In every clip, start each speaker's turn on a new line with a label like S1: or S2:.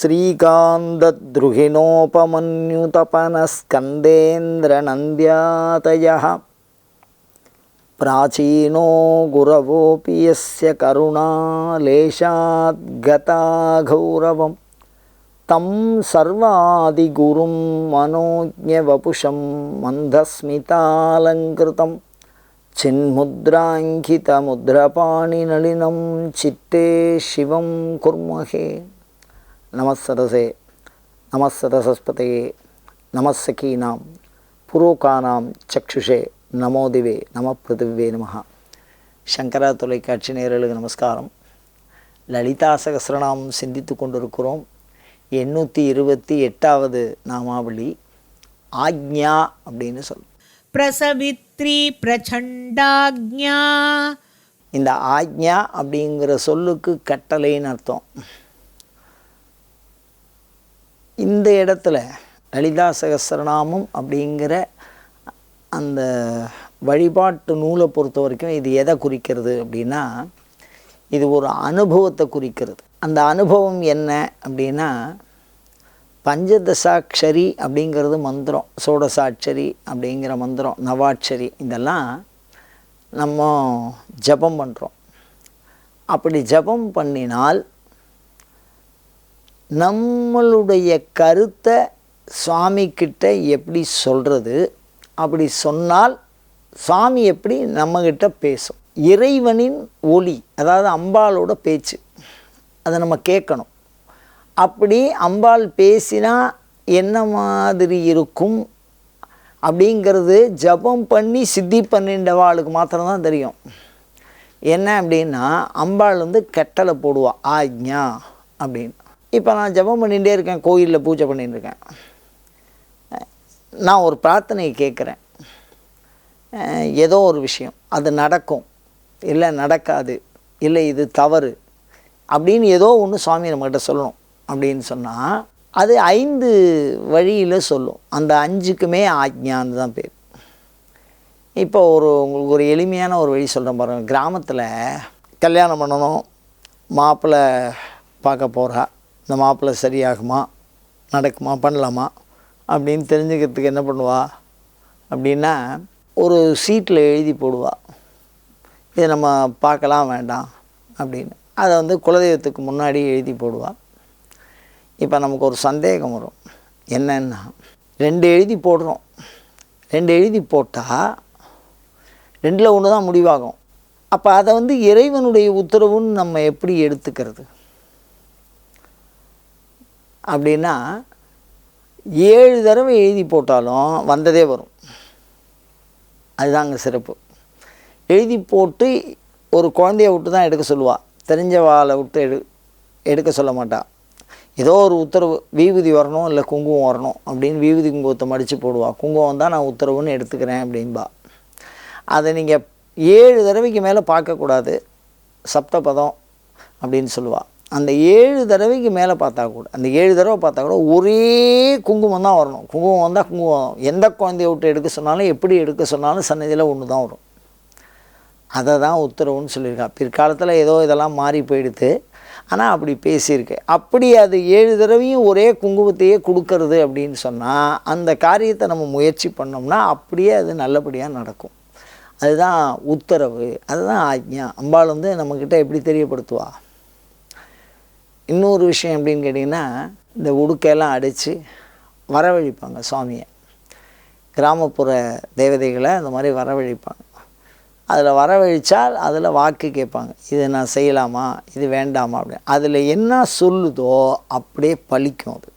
S1: श्रीकान्तद्रुहिणोपमन्युतपनस्कन्देन्द्रनन्द्यातयः प्राचीनो गुरवोऽपि यस्य करुणालेशाद्गता गौरवं तं सर्वादिगुरुं मनोज्ञवपुषं मन्दस्मितालङ्कृतं चिन्मुद्राङ्कितमुद्रपाणिनलिनं चित्ते शिवं कुर्महे நமசரசே நமசரசஸ்பதையே நமசகீனாம் புரோகானாம் சக்ஷுஷே நமோதிவே நம பிருத்திவே நம சங்கரா தொலைக்காட்சி நேரலுக்கு நமஸ்காரம். லலிதா சகசிரநாமம் சிந்தித்து கொண்டிருக்கிறோம். எண்ணூற்றி இருபத்தி எட்டாவது நாமாவளி ஆக்ஞா அப்படின்னு சொல்.
S2: பிரசவித்ரி பிரச்சண்டாக்ஞா.
S1: இந்த ஆக்ஞா அப்படிங்கிற சொல்லுக்கு கட்டளைன்னு அர்த்தம். இந்த இடத்துல லலிதா சகசரநாமம் அப்படிங்கிற அந்த வழிபாட்டு நூலை பொறுத்த வரைக்கும் இது எதை குறிக்கிறது அப்படின்னா இது ஒரு அனுபவத்தை குறிக்கிறது. அந்த அனுபவம் என்ன அப்படின்னா பஞ்சதசாட்சரி அப்படிங்கிறது மந்திரம் சோடசாட்சரி அப்படிங்கிற மந்திரம் நவாட்சரி இதெல்லாம் நம்ம ஜபம் பண்ணுறோம் அப்படி ஜபம் பண்ணினால் நம்மளுடைய கருத்தை சுவாமி கிட்ட எப்படி சொல்கிறது அப்படி சொன்னால் சுவாமி எப்படி நம்மக்கிட்ட பேசும்? இறைவனின் ஒளி அதாவது அம்பாளோட பேச்சு அதை நம்ம கேட்கணும். அப்படி அம்பாள் பேசினா என்ன மாதிரி இருக்கும்? அப்படிங்கிறது ஜபம் பண்ணி சித்தி பண்ணின்றவாளுக்கு மாத்திரம்தான் தெரியும். என்ன அப்படின்னா அம்பாள் வந்து கெட்டலை போடுவா ஆக்ஞா அப்படின்னு. இப்போ நான் ஜபம் பண்ணிகிட்டே இருக்கேன் கோயிலில் பூஜை பண்ணிகிட்டு இருக்கேன். நான் ஒரு பிரார்த்தனையை கேட்குறேன். ஏதோ ஒரு விஷயம் அது நடக்கும். இல்லை நடக்காது. இல்லை இது தவறு. அப்படின்னு ஏதோ ஒன்று சுவாமி நம்மக்கிட்ட சொல்லணும் அப்படின்னு சொன்னால் அது ஐந்து வழியில் சொல்லும். அந்த அஞ்சுக்குமே ஆக்ஞான்னு தான் பேர். இப்போ ஒரு உங்களுக்கு ஒரு எளிமையான ஒரு வழி சொல்கிறேன் பாருங்கள் கிராமத்தில் கல்யாணம் பண்ணணும் மாப்பிள்ளை பார்க்க போகிறா இந்த மாப்பிள்ளை சரியாகுமா? நடக்குமா? பண்ணலாமா? அப்படின்னு தெரிஞ்சுக்கிறதுக்கு என்ன பண்ணுவா? அப்படின்னா ஒரு சீட்டில் எழுதி போடுவா. இதை நம்ம பார்க்கலாம் வேண்டாம் அப்படின்னு. அதை வந்து குலதெய்வத்துக்கு முன்னாடி எழுதி போடுவா. இப்போ நமக்கு ஒரு சந்தேகம் வரும். என்னன்னா ரெண்டு எழுதி போடுறோம். ரெண்டு எழுதி போட்டால் ரெண்டில் ஒன்று தான் முடிவாகும். அப்போ அதை வந்து இறைவனுடைய உத்தரவுன்னு நம்ம எப்படி எடுத்துக்கிறது? அப்படின்னா ஏழு தடவை எழுதி போட்டாலும் வந்ததே வரும். அதுதாங்க சிறப்பு. எழுதி போட்டு ஒரு குழந்தைய விட்டு தான் எடுக்க சொல்லுவாள் தெரிஞ்சவாளை விட்டு எடு எடுக்க சொல்ல மாட்டாள் ஏதோ ஒரு உத்தரவு வீபூதி வரணும் இல்லை குங்குமம் வரணும் அப்படின்னு வீபூதி குங்குமத்தை மடித்து போடுவாள் குங்குமம் தான் நான் உத்தரவுன்னு எடுத்துக்கிறேன் அப்படின்பா. அதை நீங்கள் ஏழு தடவைக்கு மேலே பார்க்கக்கூடாது. சப்தபதம் அப்படின்னு சொல்லுவாள் அந்த ஏழு தடவைக்கு மேலே பார்த்தா கூட அந்த ஏழு தடவை பார்த்தா கூட ஒரே குங்குமம் தான் வரணும். குங்குமம் வந்தால் குங்குமம் எந்த குழந்தைய விட்டு எடுக்க சொன்னாலும் எப்படி எடுக்க சொன்னாலும் சன்னதியில் ஒன்று தான் வரும். அதை தான் உத்தரவுன்னு சொல்லியிருக்கா. பிற்காலத்தில் ஏதோ இதெல்லாம் மாறி போயிடுது ஆனால் அப்படி பேசியிருக்கு. அப்படி அது ஏழு தடவையும் ஒரே குங்குமத்தையே கொடுக்கறது அப்படின்னு சொன்னால் அந்த காரியத்தை நம்ம முயற்சி பண்ணோம்னா அப்படியே அது நல்லபடியாக நடக்கும். அதுதான் உத்தரவு. அதுதான் ஆக்ஞா. அம்பாள் வந்து நம்மக்கிட்ட எப்படி தெரியப்படுத்துவா? இன்னொரு விஷயம் எப்படின்னு கேட்டிங்கன்னா இந்த உடுக்கையெல்லாம் அடித்து வரவழிப்பாங்க சுவாமியை. கிராமப்புற தேவதைகளை அந்த மாதிரி வரவழிப்பாங்க. அதில் வரவழித்தால் அதில் வாக்கு கேட்பாங்க. இதை நான் செய்யலாமா? இது வேண்டாமா? அப்படின்னு அதில் என்ன சொல்லுதோ அப்படியே பலிக்கும் அது.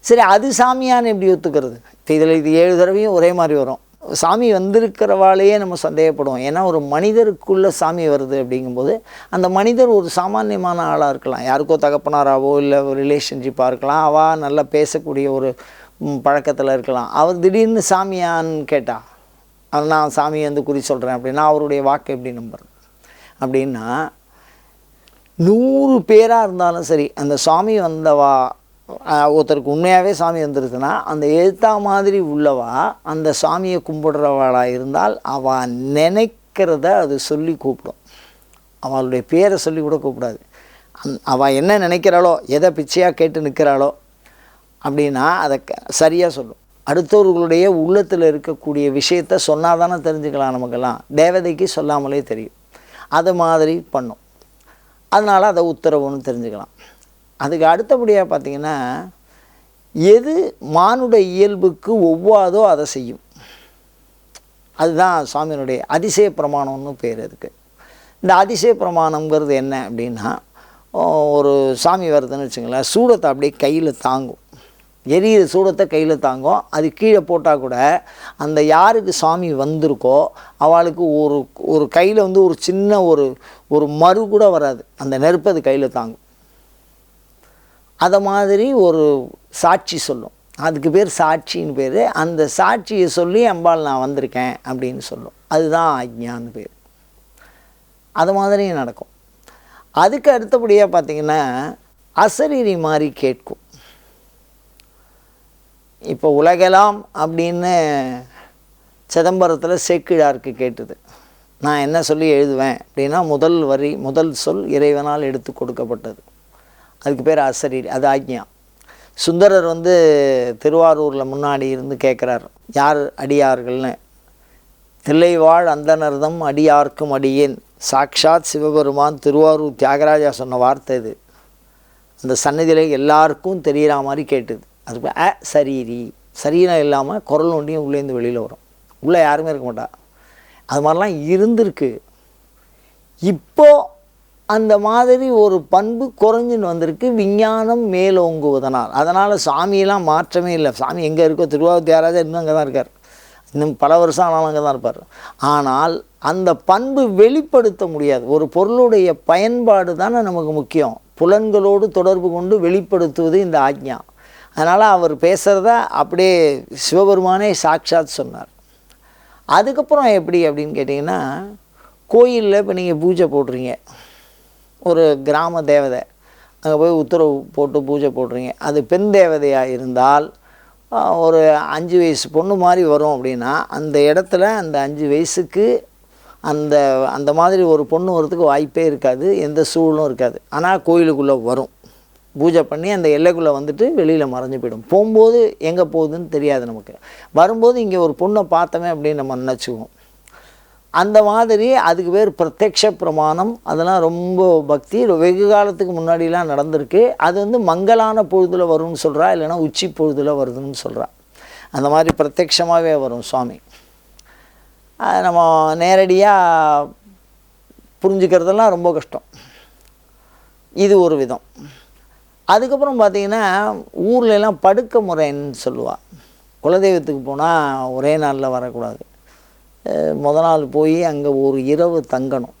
S1: சரி அது சாமியான்னு எப்படி ஒத்துக்கிறது? இப்போ இதில் இது ஏழு தடவையும் ஒரே மாதிரி வரும். சாமி வந்திருக்கிறவாளையே நம்ம சந்தேகப்படுவோம். ஏன்னா ஒரு மனிதருக்குள்ளே சாமி வருது அப்படிங்கும்போது அந்த மனிதர் ஒரு சாமானியமான ஆளாக இருக்கலாம். யாருக்கோ தகப்பனாராவோ இல்லை ஒரு ரிலேஷன்ஷிப்பாக இருக்கலாம். அவள் நல்லா பேசக்கூடிய ஒரு பழக்கத்தில் இருக்கலாம். அவர் திடீர்னு சாமியான்னு கேட்டா அது நான் சாமியை வந்து குறி சொல்கிறேன் அப்படின்னா அவருடைய வாக்கு எப்படி நம்புறது? அப்படின்னா நூறு பேராக இருந்தாலும் சரி அந்த சாமி வந்தவா ஒருத்தருக்கு உண்மையாகவே சாமி வந்துருக்குன்னா அந்த எழுத்தா மாதிரி உள்ளவா அந்த சாமியை கும்பிடுறவளாக இருந்தால் அவள் நினைக்கிறத அது சொல்லி கூப்பிடும். அவளுடைய பேரை சொல்லி கூட கூப்பிடாது. அந் அவள் என்ன நினைக்கிறாளோ எதை பிச்சையாக கேட்டு நிற்கிறாளோ அப்படின்னா அதை சரியாக சொல்லும். அடுத்தவர்களுடைய உள்ளத்தில் இருக்கக்கூடிய விஷயத்த சொன்னால் தானே தெரிஞ்சுக்கலாம் நமக்கெல்லாம். தேவதைக்கு சொல்லாமலே தெரியும். அது மாதிரி பண்ணும். அதனால் அதை உத்தரவுன்னு தெரிஞ்சுக்கலாம். அதுக்கு அடுத்தபடியாக பார்த்தீங்கன்னா எது மானுட இயல்புக்கு ஒவ்வாதோ அதை செய்யும். அதுதான் சுவாமியினுடைய அதிசய பிரமாணம்னு பேர் அதுக்கு இந்த அதிசய பிரமாணம்ங்கிறது என்ன அப்படின்னா ஒரு சாமி வருதுன்னு வச்சுங்களேன் சூடத்தை அப்படியே கையில் தாங்கும். எரியிற சூடத்தை கையில் தாங்கும். அது கீழே போட்டால் கூட அந்த யாருக்கு சாமி வந்திருக்கோ அவளுக்கு ஒரு ஒரு கையில் வந்து ஒரு சின்ன ஒரு ஒரு மறு கூட வராது. அந்த நெருப்பு அது கையில் தாங்கும். அதை மாதிரி ஒரு சாட்சி சொல்லும். அதுக்கு பேர் சாட்சின்னு பேர். அந்த சாட்சியை சொல்லி அம்பாள் நான் வந்திருக்கேன் அப்படின்னு சொல்லும். அதுதான் ஆக்ஞான்னு பேர். அது மாதிரியும் நடக்கும். அதுக்கு அடுத்தபடியாக பார்த்திங்கன்னா அசரீரி மாதிரி கேட்கும். இப்போ உலகெல்லாம் அப்படின்னு சிதம்பரத்தில் சேக்கிழாருக்கு கேட்டுது. நான் என்ன சொல்லி எழுதுவேன் அப்படின்னா முதல் வரி முதல் சொல் இறைவனால் எடுத்து கொடுக்கப்பட்டது. அதுக்கு பேர் அசரீரி அது ஆக்ஞா. சுந்தரர் வந்து திருவாரூரில் முன்னாடி இருந்து கேட்குறார் யார் அடியார்கள்னு? தில்லைவாழ் அந்தனர்தம் அடியார்க்கும் அடியேன். சாக்ஷாத் சிவபெருமான் திருவாரூர் தியாகராஜா சொன்ன வார்த்தை இது. அந்த சன்னதியில் எல்லாருக்கும் தெரிகிற மாதிரி கேட்டுது. அதுக்கு அ சரீரி. சரீரம் இல்லாமல் குரல் ஒன்றியும் உள்ளேருந்து வெளியில் வரும். உள்ளே யாருமே இருக்க மாட்டா. அது மாதிரிலாம் இருந்திருக்கு. இப்போது அந்த மாதிரி ஒரு பண்பு குறைஞ்சின்னு வந்திருக்கு. விஞ்ஞானம் மேலோங்குவதனால். அதனால் சாமியெல்லாம் மாற்றமே இல்லை. சாமி எங்கே இருக்கோ திருவாரூர் தியாகராஜா இன்னும் அங்கே தான் இருக்கார். இன்னும் பல வருஷம் ஆனாலும் அங்கே தான் இருப்பார். ஆனால் அந்த பண்பு வெளிப்படுத்த முடியாது. ஒரு பொருளுடைய பயன்பாடு தானே நமக்கு முக்கியம். புலன்களோடு தொடர்பு கொண்டு வெளிப்படுத்துவது இந்த ஆக்ஞா. அதனால் அவர் பேசுகிறத அப்படியே சிவபெருமானே சாட்சாத் சொன்னார். அதுக்கப்புறம் எப்படி அப்படின்னு கேட்டிங்கன்னா கோயிலில் இப்போ நீங்கள் பூஜை போடுறீங்க. ஒரு கிராம தேவதை. அங்கே போய் உத்தரவு போட்டு பூஜை போடுறீங்க. அது பெண் தேவதையாக இருந்தால் ஒரு அஞ்சு வயசு பொண்ணு மாதிரி வரும் அப்படின்னா அந்த இடத்துல அந்த அஞ்சு வயசுக்கு அந்த அந்த மாதிரி ஒரு பொண்ணு வரதுக்கு வாய்ப்பே இருக்காது. எந்த சூழலும் இருக்காது. ஆனால் கோயிலுக்குள்ளே வரும். பூஜை பண்ணி அந்த எல்லைக்குள்ளே வந்துட்டு வெளியில் மறைஞ்சு போயிடும். போகும்போது எங்கே போகுதுன்னு தெரியாது நமக்கு. வரும்போது இங்கே ஒரு பொண்ணை பார்த்தோமே அப்படின்னு நம்ம நினச்சிக்குவோம். அந்த மாதிரி அதுக்கு பேர் பிரத்யக்ஷ பிரமாணம். அதெல்லாம் ரொம்ப பக்தி. வெகு காலத்துக்கு முன்னாடிலாம் நடந்திருக்கு. அது வந்து மங்கலான பொழுதில் வரும்னு சொல்கிறா இல்லைனா உச்சி பொழுதில் வருதுன்னு சொல்கிறா அந்த மாதிரி பிரத்யக்ஷமாகவே வரும் சுவாமி. நம்ம நேரடியாக புரிஞ்சுக்கிறதெல்லாம் ரொம்ப கஷ்டம். இது ஒரு விதம். அதுக்கப்புறம் பார்த்திங்கன்னா ஊர்லெலாம் படுக்க முறைன்னு சொல்லுவாள் குலதெய்வத்துக்கு போனால் ஒரே நாளில் வரக்கூடாது. முத நாள் போய் அங்கே ஒரு இரவு தங்கணும்.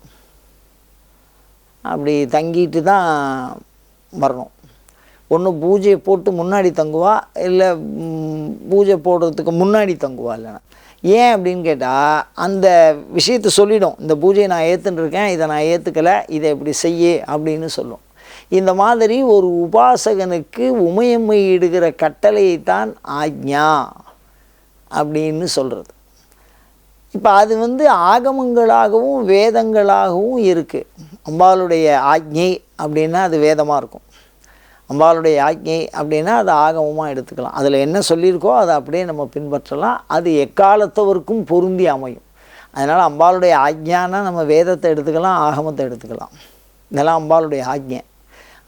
S1: அப்படி தங்கிட்டு தான் வரணும். ஒன்று பூஜையை போட்டு முன்னாடி தங்குவா இல்லை பூஜை போடுறதுக்கு முன்னாடி தங்குவா இல்லைன்னா. ஏன் அப்படின்னு கேட்டால் அந்த விஷயத்தை சொல்லிடும். இந்த பூஜையை நான் ஏற்றுன்னு இருக்கேன் இதை நான் ஏற்றுக்கலை இதை இப்படி செய்ய அப்படின்னு சொல்லும். இந்த மாதிரி ஒரு உபாசகனுக்கு உமையம்மை இடுகிற கட்டளையைத்தான் ஆக்ஞா அப்படின்னு சொல்கிறது இப்போ அது வந்து ஆகமங்களாகவும் வேதங்களாகவும் இருக்குது அம்பாளுடைய ஆக்ஞை அப்படின்னா அது வேதமாக இருக்கும். அம்பாளுடைய ஆக்ஞை அப்படின்னா அது ஆகமமாக எடுத்துக்கலாம். அதில் என்ன சொல்லியிருக்கோ அதை அப்படியே நம்ம பின்பற்றலாம். அது எக்காலத்தவருக்கும் பொருந்தி அமையும். அதனால் அம்பாளுடைய ஆக்ஞானா நம்ம வேதத்தை எடுத்துக்கலாம் ஆகமத்தை எடுத்துக்கலாம். இதெல்லாம் அம்பாளுடைய ஆக்ஞை.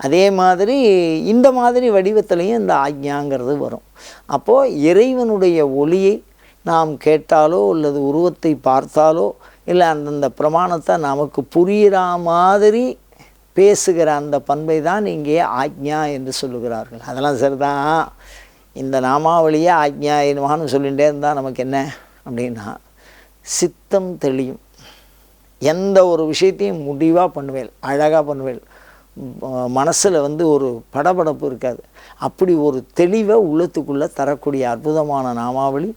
S1: அதே மாதிரி இந்த மாதிரி வடிவத்துலேயும் இந்த ஆக்ஞாங்கிறது வரும். அப்போது இறைவனுடைய ஒளியை நாம் கேட்டாலோ அல்லது உருவத்தை பார்த்தாலோ இல்லை அந்தந்த பிரமாணத்தை நமக்கு புரிகிற மாதிரி பேசுகிற அந்த பண்பை தான் இங்கே ஆக்ஞா என்று சொல்லுகிறார்கள். அதெல்லாம் சரிதான் இந்த நாமாவளியே ஆக்ஞா என்னவான்னு சொல்லிகிட்டே இருந்தால் நமக்கு என்ன அப்படின்னா சித்தம் தெளியும். எந்த ஒரு விஷயத்தையும் முடிவாக பண்ணுவேன் அழகாக பண்ணுவேன் மனசில் வந்து ஒரு படபடப்பு இருக்காது. அப்படி ஒரு தெளிவை உள்ளத்துக்குள்ளே தரக்கூடிய அற்புதமான நாமாவளி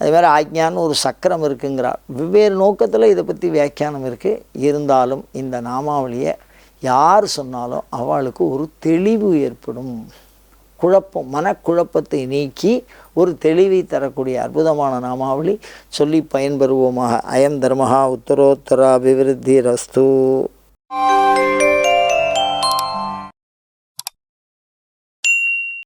S1: அதுமாதிரி ஆக்ஞான்னு ஒரு சக்கரம் இருக்குங்கிறார். வெவ்வேறு நோக்கத்தில் இதை பற்றி வியாக்கியானம் இருக்குது இருந்தாலும் இந்த நாமாவளியை யார் சொன்னாலும் அவளுக்கு ஒரு தெளிவு ஏற்படும். குழப்பம் மனக்குழப்பத்தை நீக்கி ஒரு தெளிவை தரக்கூடிய அற்புதமான நாமாவளி சொல்லி பயன்பெறுவோமாக. அயம் தர்மஹா உத்தரோத்தர அபிவிருத்தி ரஸ்து